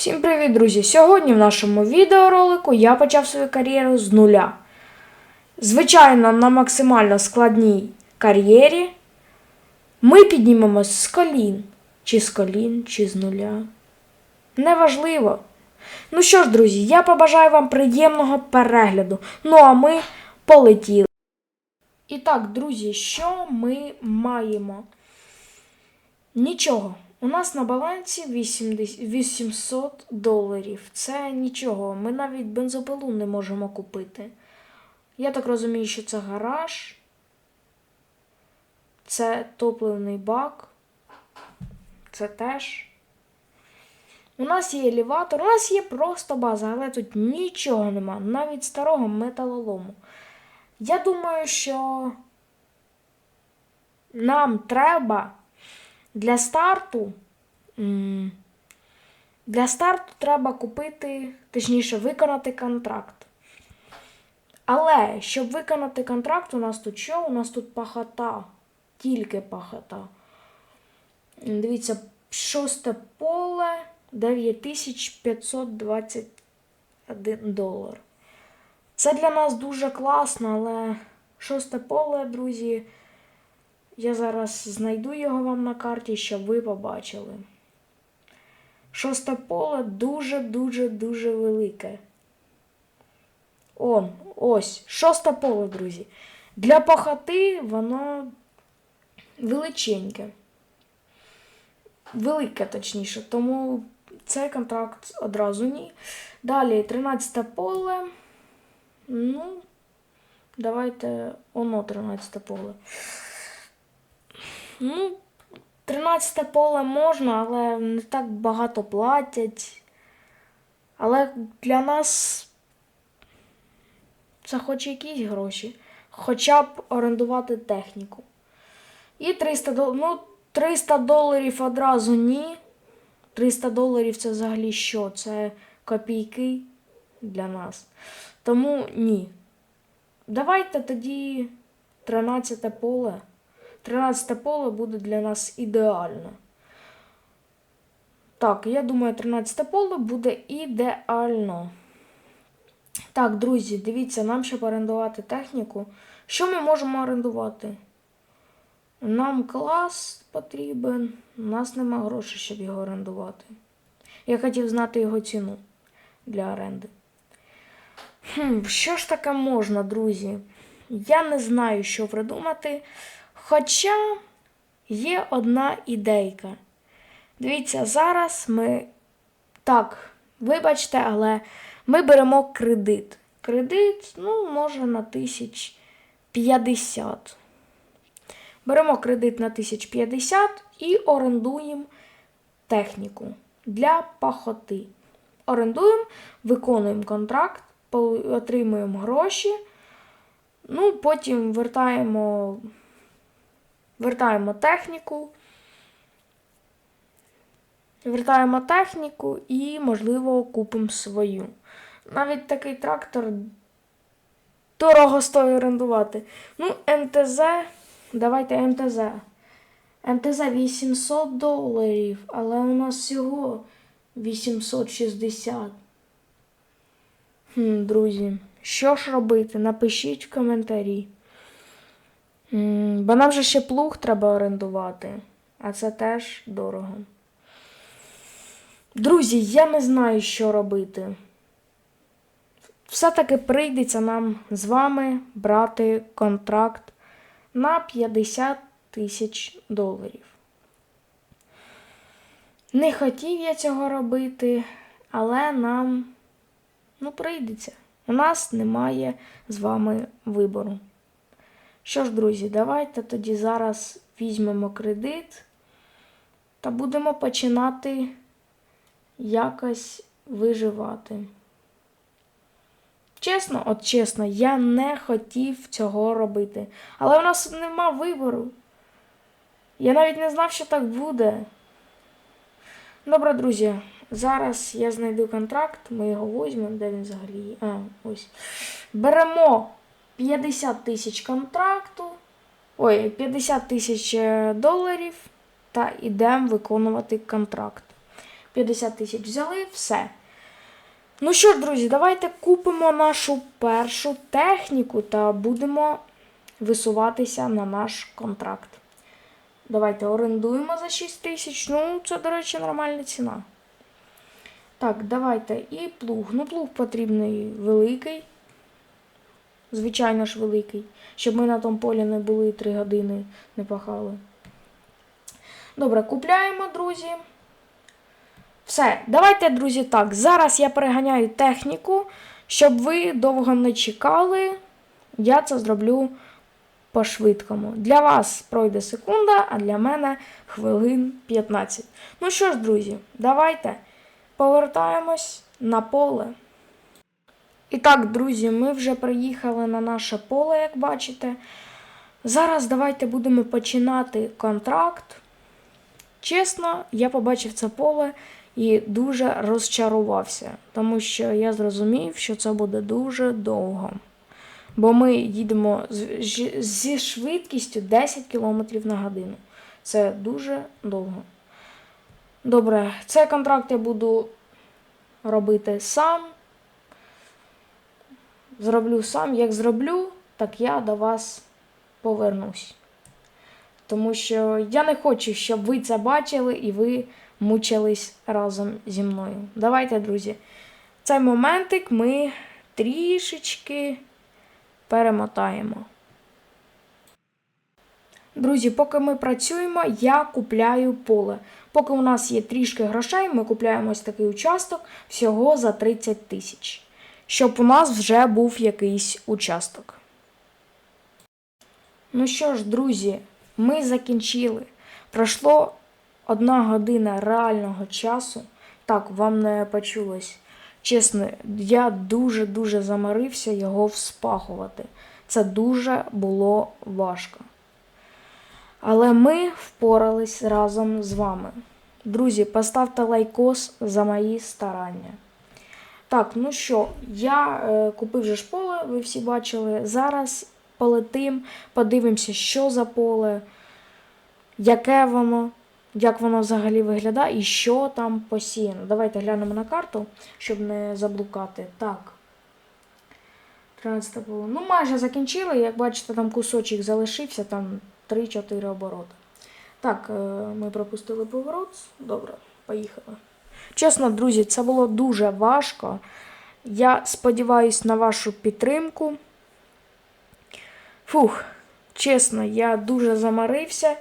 Всім привіт, друзі! Сьогодні в нашому відеоролику я почав свою кар'єру з нуля. Звичайно, на максимально складній кар'єрі ми піднімемось з колін. Чи з колін, чи з нуля. Неважливо. Ну що ж, друзі, я побажаю вам приємного перегляду. Ну а ми полетіли. І так, друзі, що ми маємо? Нічого. У нас на балансі 800 доларів. Це нічого. Ми навіть бензопилу не можемо купити. Я так розумію, що це гараж. Це топливний бак. Це теж. У нас є елеватор, у нас є просто база, але тут нічого нема, навіть старого металолому. Я думаю, що нам треба для старту. Для старту треба купити, точніше, виконати контракт. Але щоб виконати контракт, у нас тут що? У нас тут пахота. Тільки пахота. Дивіться, шосте поле 9521 долар. Це для нас дуже класно, але шосте поле, друзі. Я зараз знайду його вам на карті, щоб ви побачили. Шосте поле дуже-дуже дуже велике. Он, ось, шосте поле, друзі. Для пахоти воно величеньке. Велике, точніше, тому цей контракт одразу ні. Далі 13 поле. Ну, давайте оно 13 поле. Ну, 13 поле можна, але не так багато платять. Але для нас це хоч якісь гроші. Хоча б орендувати техніку. І 300 доларів. Ну, 300 доларів одразу ні. 300 доларів це взагалі що? Це копійки для нас. Тому ні. Давайте тоді 13 поле. 13 поле буде для нас ідеально. Так, я думаю, 13 поле буде ідеально. Так, друзі, дивіться, нам щоб орендувати техніку. Що ми можемо орендувати? Нам клас потрібен. У нас нема грошей, щоб його орендувати. Я хотів знати його ціну для оренди. Хм, що ж таке можна, друзі? Я не знаю, що придумати. Хоча є одна ідейка. Дивіться, зараз ми. Так, вибачте, але ми беремо кредит. Кредит, ну, може, на 1050. Беремо кредит на 1050 і орендуємо техніку для пахоти. Орендуємо, виконуємо контракт, отримуємо гроші. Ну, потім вертаємо, вертаємо техніку. Вертаємо техніку і, можливо, купимо свою. Навіть такий трактор дорого стоїть орендувати. Ну, МТЗ, давайте МТЗ. МТЗ 800 доларів, але у нас всього 860. Хм, друзі, що ж робити? Напишіть в коментарі. Бо нам же ще плуг треба орендувати, а це теж дорого. Друзі, я не знаю, що робити. Все-таки прийдеться нам з вами брати контракт на 50 тисяч доларів. Не хотів я цього робити, але нам ну, прийдеться. У нас немає з вами вибору. Що ж, друзі, давайте тоді зараз візьмемо кредит та будемо починати якось виживати. Чесно, от чесно, я не хотів цього робити. Але в нас нема вибору. Я навіть не знав, що так буде. Добре, друзі, зараз я знайду контракт, ми його візьмемо, де він взагалі. А, ось. Беремо 50 тисяч контракту. Ой, 50 тисяч е, доларів та йдемо виконувати контракт. 50 тисяч взяли, все. Ну що ж, друзі, давайте купимо нашу першу техніку та будемо висуватися на наш контракт. Давайте орендуємо за 6 тисяч. Ну, це, до речі, нормальна ціна. Так, давайте і плуг. Ну, плуг потрібний великий. Звичайно ж, великий. Щоб ми на тому полі не були 3 години, не пахали. Добре, купляємо, друзі. Все, давайте, друзі, так. Зараз я переганяю техніку, щоб ви довго не чекали. Я це зроблю по-швидкому. Для вас пройде секунда, а для мене хвилин 15. Ну що ж, друзі, давайте повертаємось на поле. І так, друзі, ми вже приїхали на наше поле, як бачите. Зараз давайте будемо починати контракт. Чесно, я побачив це поле і дуже розчарувався, тому що я зрозумів, що це буде дуже довго. Бо ми їдемо зі швидкістю 10 км на годину. Це дуже довго. Добре, цей контракт я буду робити сам. Зроблю сам. Як зроблю, так я до вас повернусь. Тому що я не хочу, щоб ви це бачили і ви мучились разом зі мною. Давайте, друзі, цей моментик ми трішечки перемотаємо. Друзі, поки ми працюємо, я купляю поле. Поки у нас є трішки грошей, ми купляємо ось такий участок всього за 30 тисяч. Щоб у нас вже був якийсь участок. Ну що ж, друзі, ми закінчили. Пройшло одна година реального часу. Так, вам не почулось. Чесно, я дуже-дуже замарився його вспахувати. Це дуже було важко. Але ми впорались разом з вами. Друзі, поставте лайкос за мої старання. Так, ну що, я е, купив же ж поле, ви всі бачили. Зараз полетим, подивимося, що за поле, яке воно, як воно взагалі виглядає і що там посіяно. Давайте глянемо на карту, щоб не заблукати. Так. 13 поле. Ну, майже закінчили. Як бачите, там кусочок залишився, там 3-4 обороти. Так, е, ми пропустили поворот. Добре, поїхали. Чесно, друзі, це було дуже важко. Я сподіваюся на вашу підтримку. Фух, чесно, я дуже замарився.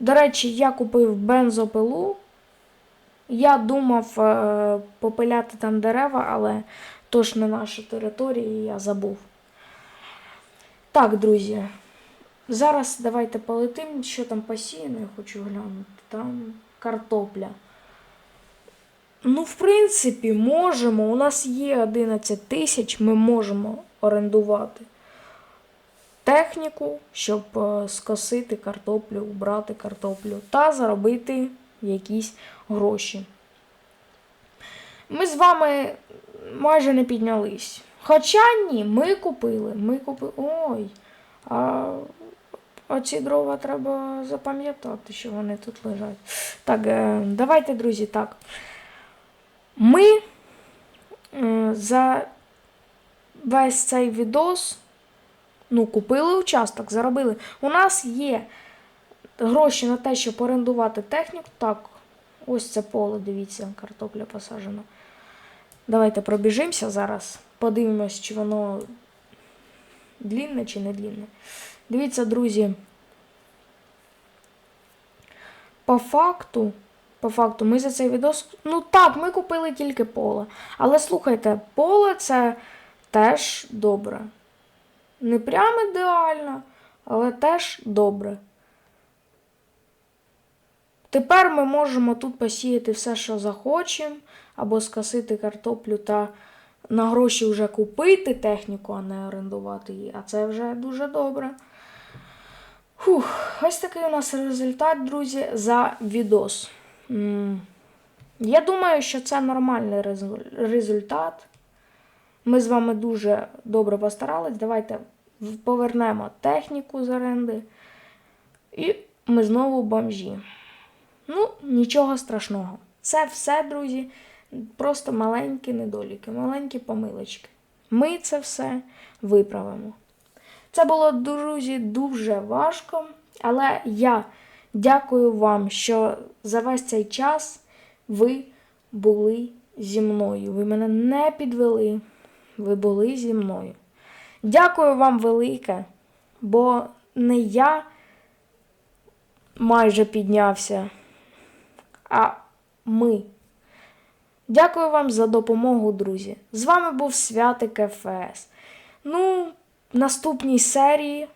До речі, я купив бензопилу. Я думав е, попиляти там дерева, але то ж не наша територія, я забув. Так, друзі. Зараз давайте полетим, що там посіяно, я хочу глянути. Там картопля. Ну, в принципі, можемо. У нас є 11 тисяч, ми можемо орендувати техніку, щоб е, скосити картоплю, убрати картоплю та заробити якісь гроші. Ми з вами майже не піднялись. Хоча ні, ми купили. Ми купили. Ой. А оці дрова треба запам'ятати, що вони тут лежать. Так, е, давайте, друзі, так. Ми е, за весь цей відос ну, купили участок, заробили. У нас є гроші на те, щоб орендувати техніку. Так, ось це поле, дивіться, картопля посаджена. Давайте пробіжимося зараз. Подивимось, чи воно длінне чи не длінне. Дивіться, друзі. По факту, по факту, ми за цей відос. Ну так, ми купили тільки поле. Але слухайте, поле це теж добре. Не прям ідеально, але теж добре. Тепер ми можемо тут посіяти все, що захочемо, або скосити картоплю та на гроші вже купити техніку, а не орендувати її. А це вже дуже добре. Фух, ось такий у нас результат, друзі, за відос. Я думаю, що це нормальний результат. Ми з вами дуже добре постарались. Давайте повернемо техніку з оренди. І ми знову бомжі. Ну, нічого страшного. Це все, друзі, просто маленькі недоліки, маленькі помилочки. Ми це все виправимо. Це було, друзі, дуже важко, але я дякую вам, що за весь цей час ви були зі мною. Ви мене не підвели, ви були зі мною. Дякую вам велике, бо не я майже піднявся, а ми. Дякую вам за допомогу, друзі. З вами був Святик ФС. Ну, в наступній серії,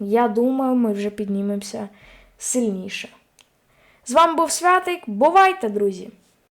я думаю, ми вже піднімемося сильніше. З вами був Святик. Бувайте, друзі!